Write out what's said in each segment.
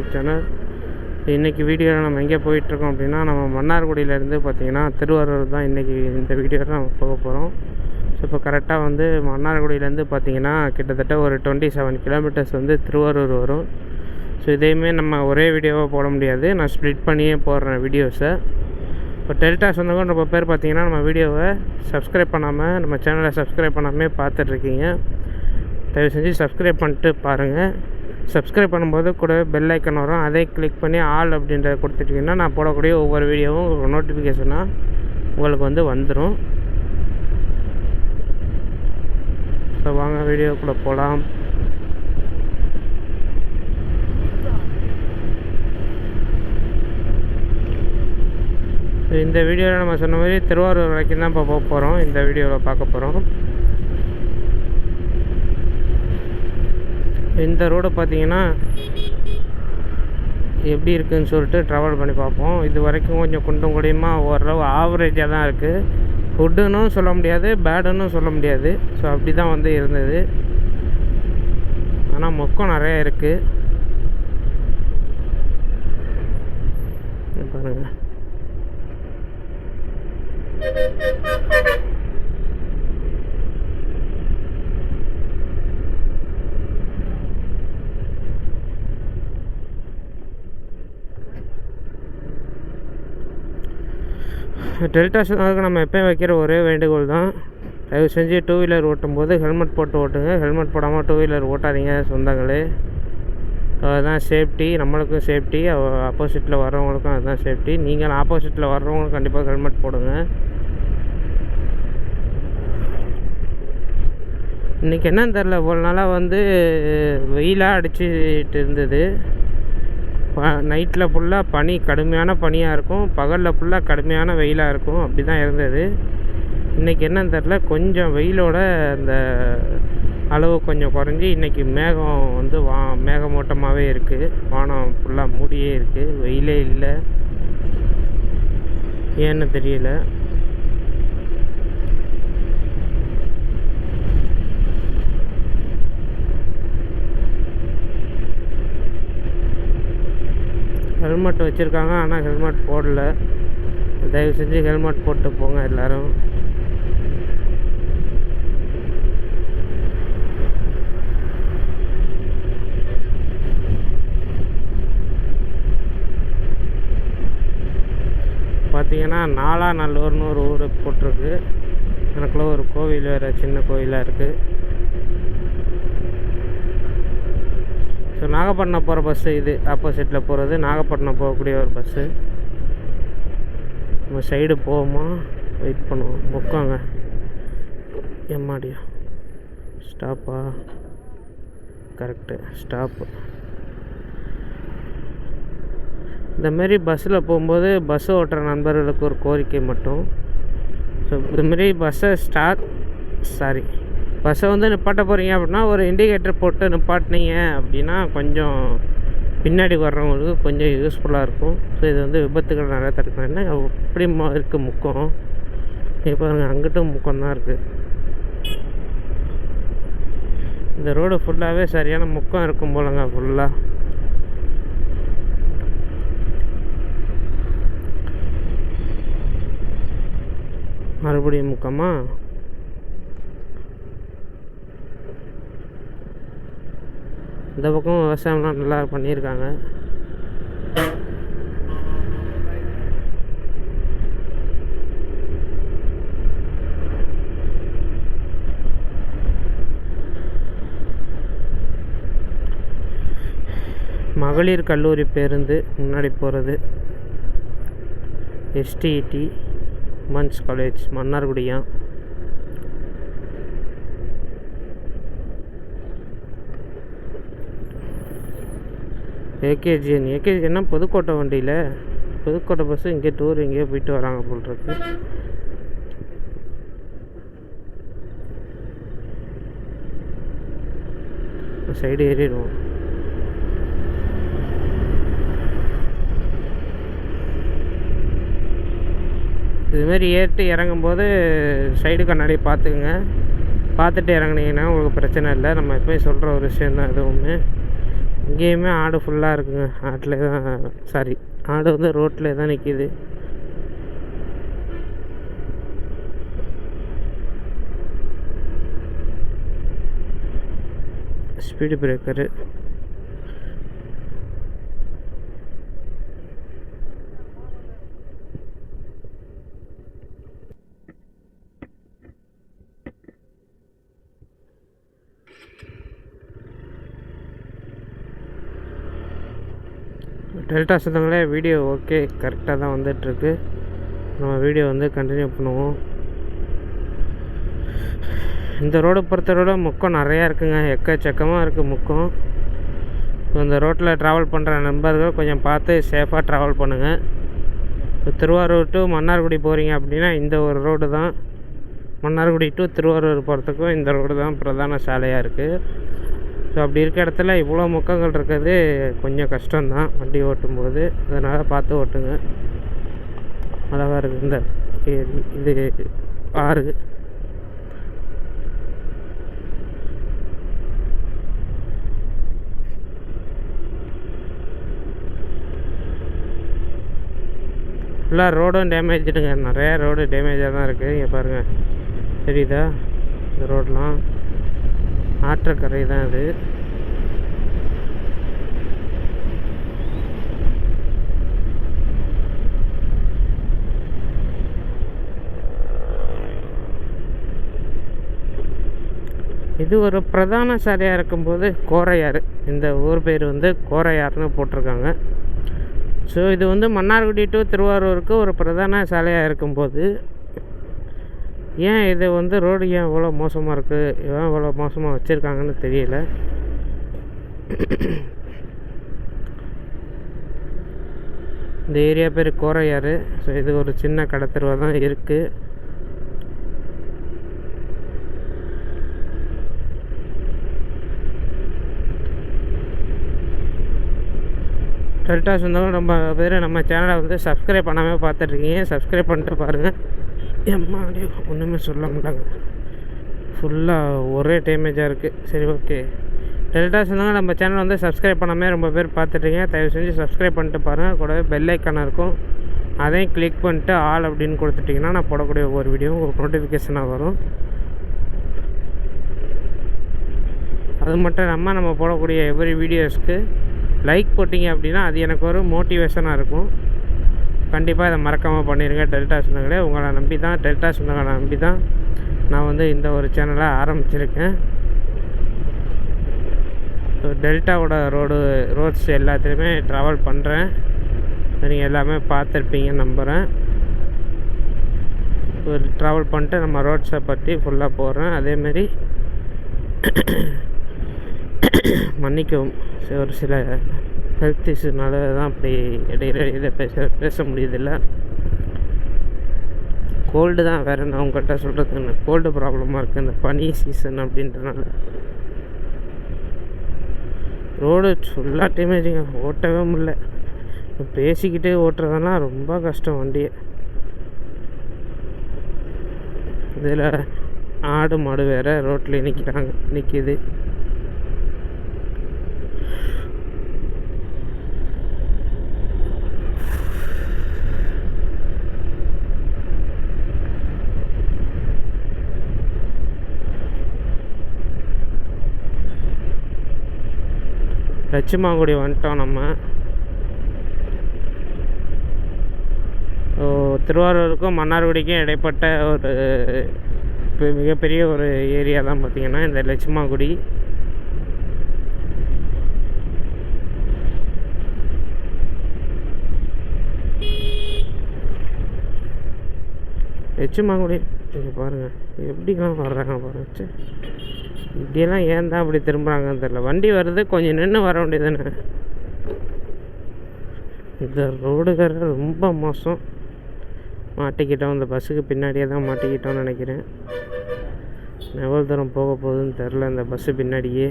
YouTube channel. இன்றைக்கி வீடியோவில் நம்ம எங்கே போயிட்டுருக்கோம் அப்படின்னா நம்ம மன்னார்குடியிலேருந்து பார்த்தீங்கன்னா திருவாரூர் தான் இன்றைக்கி இந்த வீடியோவில் நம்ம போக போகிறோம் ஸோ இப்போ கரெக்டாக வந்து மன்னார்குடியிலேருந்து பார்த்தீங்கன்னா கிட்டத்தட்ட ஒரு டுவெண்ட்டி செவன் கிலோமீட்டர்ஸ் வந்து திருவாரூர் வரும். ஸோ இதையுமே நம்ம ஒரே வீடியோவாக போட முடியாது. நான் ஸ்ப்ளிட் பண்ணியே போடுறேன் வீடியோஸை இப்போ டெல்டா சொந்தங்கள் ரொம்ப பேர் பார்த்தீங்கன்னா நம்ம வீடியோவை சப்ஸ்கிரைப் பண்ணாமல் நம்ம சேனலை சப்ஸ்கிரைப் பண்ணாமல் பார்த்துட்ருக்கீங்க தயவு செஞ்சு சப்ஸ்கிரைப் பண்ணிட்டு பாருங்கள் சப்ஸ்கிரைப் பண்ணும்போது கூட பெல் ஐக்கன் வரும். அதை கிளிக் பண்ணி ஆல் அப்படின்றத கொடுத்துட்டிங்கன்னா நான் போடக்கூடிய ஒவ்வொரு வீடியோவும் உங்களுக்கு நோட்டிஃபிகேஷனாக உங்களுக்கு வந்து வந்துடும் ஸோ வாங்க வீடியோக்குள்ளே போகலாம் இந்த வீடியோவில் நம்ம சொன்ன மாதிரி திருவாரூர் வரைக்கும் தான் இப்போ போக போகிறோம் இந்த வீடியோவில் பார்க்க போகிறோம் இந்த ரோடு பார்த்தீங்கன்னா எப்படி இருக்குதுன்னு சொல்லிட்டு ட்ராவல் பண்ணி பார்ப்போம். இது வரைக்கும் கொஞ்சம் குண்டும் குடியுமாக ஓரளவு ஆவரேஜாக தான் இருக்குது குட்டுன்னு சொல்ல முடியாது பேடுன்னு சொல்ல முடியாது. ஸோ அப்படி தான் வந்து இருந்தது. ஆனால் மொக்கம் நிறையா இருக்குது பாருங்கள் டெல்டா சொன்னாலுக்கு நம்ம எப்போயும் வைக்கிற ஒரே வேண்டுகோள் தான். தயவு செஞ்சு டூ வீலர் ஓட்டும்போது ஹெல்மெட் போட்டு ஓட்டுங்க. ஹெல்மெட் போடாமல் டூ வீலர் ஓட்டாதீங்க சொந்தங்களே. அதுதான் சேஃப்டி நம்மளுக்கும் சேஃப்டி ஆப்போசிட்டில் வர்றவங்களுக்கும் அதுதான் சேஃப்டி நீங்கள் ஆப்போசிட்டில் வர்றவங்களும் கண்டிப்பாக ஹெல்மெட் போடுங்க. இன்றைக்கி என்னன்னு தெரில ஒரு நாளாக வந்து வெயிலாக அடிச்சுட்டு இருந்தது. ப நைட்டில் ஃபுல்லாக பனி கடுமையான பனியாக இருக்கும். பகலில் ஃபுல்லாக கடுமையான வெயிலாக இருக்கும். அப்படி தான் இருந்தது. இன்றைக்கி என்னன்னு தெரில கொஞ்சம் வெயிலோட அந்த அளவு கொஞ்சம் குறைஞ்சி இன்றைக்கி மேகம் வந்து வா மேகமூட்டமாகவே இருக்குது வானம் ஃபுல்லாக மூடியே இருக்குது வெயிலே இல்லை. ஏன்னு தெரியல. ஹெல்மெட் வச்சுருக்காங்க. ஆனால் ஹெல்மெட் போடல. தயவு செஞ்சு ஹெல்மெட் போட்டு போங்க எல்லோரும். பார்த்தீங்கன்னா நாலா நல்லூர்னு ஒரு ஊர் போட்டிருக்கு. எனக்குள்ள ஒரு கோவில் வேறு சின்ன கோவிலாக இருக்குது ஸோ நாகப்பட்டினம் போகிற பஸ்ஸு இது ஆப்போசிட்டில் போகிறது நாகப்பட்டினம் போகக்கூடிய ஒரு பஸ்ஸு நம்ம சைடு போவோமா? வெயிட் பண்ணுவோம். உட்காங்க எம்மாடியா? ஸ்டாப்பா கரெக்டு ஸ்டாப்பு இந்தமாரி பஸ்ஸில் போகும்போது பஸ் ஓட்டுற நண்பர்களுக்கு ஒரு கோரிக்கை மட்டும். ஸோ இதுமாரி பஸ்ஸை ஸ்டார்ட் சாரி பஸ்ஸை வந்து நிப்பாட்ட போகிறீங்க அப்படின்னா ஒரு இண்டிகேட்டர் போட்டு நிப்பாட்டினீங்க அப்படின்னா கொஞ்சம் பின்னாடி வர்றவங்களுக்கு கொஞ்சம் யூஸ்ஃபுல்லாக இருக்கும். ஸோ இது வந்து விபத்துகள் நிறையா தடுக்கணும் என்ன எப்படி இருக்குது முக்கம். இப்போ அங்கிட்டும் முக்கம் தான் இருக்குது இந்த ரோடு ஃபுல்லாகவே சரியான முக்கம் இருக்கும் போலங்க ஃபுல்லாக மறுபடியும் முக்கமா? இந்த பக்கம் விவசாயம்லாம் நல்லா பண்ணியிருக்காங்க. மகளிர் கல்லூரி பேருந்து முன்னாடி போகிறது S T E T women's college மன்னார்குடியா. A K G N ஏகேஜிஎன்னா புதுக்கோட்டை வண்டியில்? புதுக்கோட்டை பஸ்ஸு இங்கே டூர் எங்கேயோ போயிட்டு வராங்க போல் இருக்கு. சைடு ஏறிடுவோம். இதுமாரி ஏறிட்டு இறங்கும்போது சைடு கண்ணாடி பார்த்துக்குங்க. பார்த்துட்டு இறங்குனீங்கன்னா உங்களுக்கு பிரச்சனை இல்லை. நம்ம எப்போயும் சொல்கிற ஒரு விஷயம் தான் எதுவுமே இங்கேயுமே ஆடு ஃபுல்லாக இருக்குங்க. ஆட்டில் தான் சாரி ஆடு வந்து ரோட்டில் தான் நிற்கிது ஸ்பீடு பிரேக்கரு டெல்டா சொந்தங்களே வீடியோ ஓகே கரெக்டாக தான் வந்துட்டுருக்கு நம்ம வீடியோ வந்து கண்டினியூ பண்ணுவோம். இந்த ரோடு பொறுத்தவரை முக்கம் நிறையா இருக்குங்க. எக்கச்சக்கமாக இருக்குது முக்கம். இந்த ரோட்டில் ட்ராவல் பண்ணுற நண்பர்கள் கொஞ்சம் பார்த்து சேஃபாக ட்ராவல் பண்ணுங்கள் இப்போ திருவாரூர் டு மன்னார்குடி போகிறீங்க அப்படின்னா இந்த ஒரு ரோடு தான். மன்னார்குடி டு திருவாரூர் போகிறதுக்கும் இந்த ரோடு தான் பிரதான சாலையாக இருக்குது ஸோ அப்படி இருக்க இடத்துல இவ்வளோ முக்கங்கள் இருக்கிறது கொஞ்சம் கஷ்டம்தான். வண்டி ஓட்டும்போது. அதனால் பார்த்து ஓட்டுங்க. அழகாக இருக்குது இந்த ஏரி இது ஆறு. ஃபுல்லாக ரோடும் டேமேஜ்டுங்க நிறையா ரோடு டேமேஜாக தான் இருக்குது இங்கே பாருங்கள் தெரியுதா? இந்த ரோடெலாம் ஆற்றக்கரை தான் அது. இது ஒரு பிரதான சாலையாக இருக்கும்போது கோரையாறு. இந்த ஊர் பேர் வந்து கோரையாறுன்னு போட்டிருக்காங்க. ஸோ இது வந்து மன்னார்குடி டு திருவாரூருக்கு ஒரு பிரதான சாலையாக இருக்கும்போது ஏன் இது வந்து ரோடு ஏன் இவ்வளோ மோசமாக இருக்குது ஏன் இவ்வளோ மோசமாக வச்சுருக்காங்கன்னு தெரியல. இந்த ஏரியா பேர் கோரையாறு. ஸோ இது ஒரு சின்ன கடத்தருவாக தான் இருக்குது டெல்டா சொந்தங்கள் ரொம்ப பேர் நம்ம சேனலை வந்து சப்ஸ்கிரைப் பண்ணாமல் பார்த்துட்ருக்கீங்க சப்ஸ்கிரைப் பண்ணிட்டு பாருங்கள் எம்மா ஒன்றுமே சொல்ல மாட்டாங்க ஃபுல்லாக ஒரே டேமேஜாக இருக்குது சரி ஓகே டெல்டா சொன்னாங்க நம்ம சேனல் வந்து சப்ஸ்கிரைப் பண்ணாமல் ரொம்ப பேர் பார்த்துட்டீங்க. தயவு செஞ்சு சப்ஸ்கிரைப் பண்ணிட்டு பாருங்கள் கூடவே பெல் ஐக்கான இருக்கும். அதையும் கிளிக் பண்ணிட்டு ஆல் அப்படின்னு கொடுத்துட்டிங்கன்னா நான் போடக்கூடிய ஒவ்வொரு வீடியோ ஒரு நோட்டிஃபிகேஷனாக வரும். அது மட்டும் இல்லாமல் நம்ம போடக்கூடிய எவ்ரி வீடியோஸ்க்கு லைக் போட்டிங்க அப்படின்னா அது எனக்கு ஒரு மோட்டிவேஷனாக இருக்கும். கண்டிப்பாக இதை மறக்காமல் பண்ணிடுங்க டெல்டா சொந்தங்களே உங்களை நம்பி தான் டெல்டா சொந்தங்களை நம்பி தான் நான் வந்து இந்த ஒரு சேனலை ஆரம்பிச்சிருக்கேன். ஸோ டெல்டாவோட ரோடு ரோட்ஸ் எல்லாத்துலேயுமே ட்ராவல் பண்ணுறேன் நீங்கள் எல்லாமே பார்த்துருப்பீங்கன்னு நம்புகிறேன் ஒரு ட்ராவல் பண்ணிட்டு நம்ம ரோட்ஸை பற்றி ஃபுல்லாக போடுறேன். அதேமாரி மன்னிக்கவும். ஒரு சில ஹெல்த் இஷ்யூனால தான் அப்படி இடையில இடையில பேச பேச முடியுதில்ல. கோல்டு தான் வேறு நான் உங்கள்கிட்ட சொல்கிறது கோல்டு ப்ராப்ளமாக இருக்குது இந்த பனி சீசன் அப்படின்றனால. ரோடு ஃபுல்லாக டேமேஜிங்க ஓட்டவே முடியல. பேசிக்கிட்டே ஓட்டுறதுனா ரொம்ப கஷ்டம் வண்டியை. இதில் ஆடு மாடு வேறு ரோட்டில் நிற்கிறாங்க நிற்கிது லட்சுமாங்குடி வந்துட்டோம் நம்ம. திருவாரூருக்கும் மன்னார்குடிக்கும் இடைப்பட்ட ஒரு இப்போ மிகப்பெரிய ஒரு ஏரியா தான் பார்த்திங்கன்னா இந்த லட்சுமாங்குடி. லட்சுமாங்குடி இங்கே பாருங்கள் எப்படிலாம் வர்றாங்க பாருங்க. இப்படியெல்லாம் ஏன் தான் அப்படி திரும்புகிறாங்கன்னு தெரில வண்டி வருது கொஞ்சம் நின்று வர வேண்டியதுன்னு இந்த ரோடுகார ரொம்ப மோசம். மாட்டிக்கிட்டோம் இந்த பஸ்ஸுக்கு பின்னாடியே தான் மாட்டிக்கிட்டோம்னு நினைக்கிறேன். எவ்வளோ தூரம் போக போகுதுன்னு தெரில இந்த பஸ்ஸு பின்னாடியே.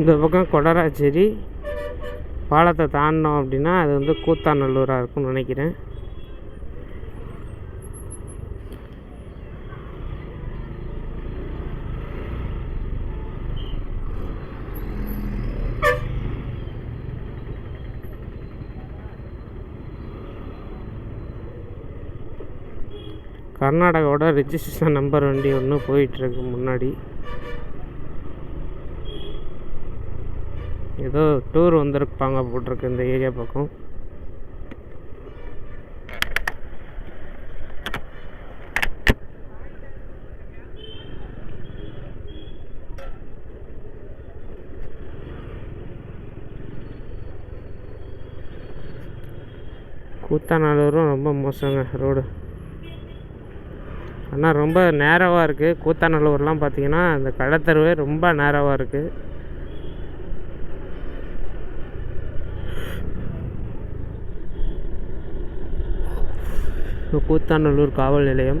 இந்த பக்கம் கொடராச்சேரி. பாலத்தை தாண்டினோம் அப்படின்னா அது வந்து கூத்தாநல்லூராக இருக்கும்னு நினைக்கிறேன். கர்நாடகாவோட ரிஜிஸ்ட்ரேஷன் நம்பர் வண்டி ஒன்று போயிட்டுருக்கு முன்னாடி. ஏதோ டூர் வந்திருப்பாங்க போட்டிருக்கு இந்த ஏரியா பக்கம். கூத்தாநல்லூரும் ரொம்ப மோசங்க ரோடு. ஆனால் ரொம்ப நேரவாக இருக்குது கூத்தாநல்லூர்லாம் பார்த்தீங்கன்னா அந்த கடத்தருவே ரொம்ப நேரவாக இருக்குது கூத்தாநல்லூர் காவல் நிலையம்.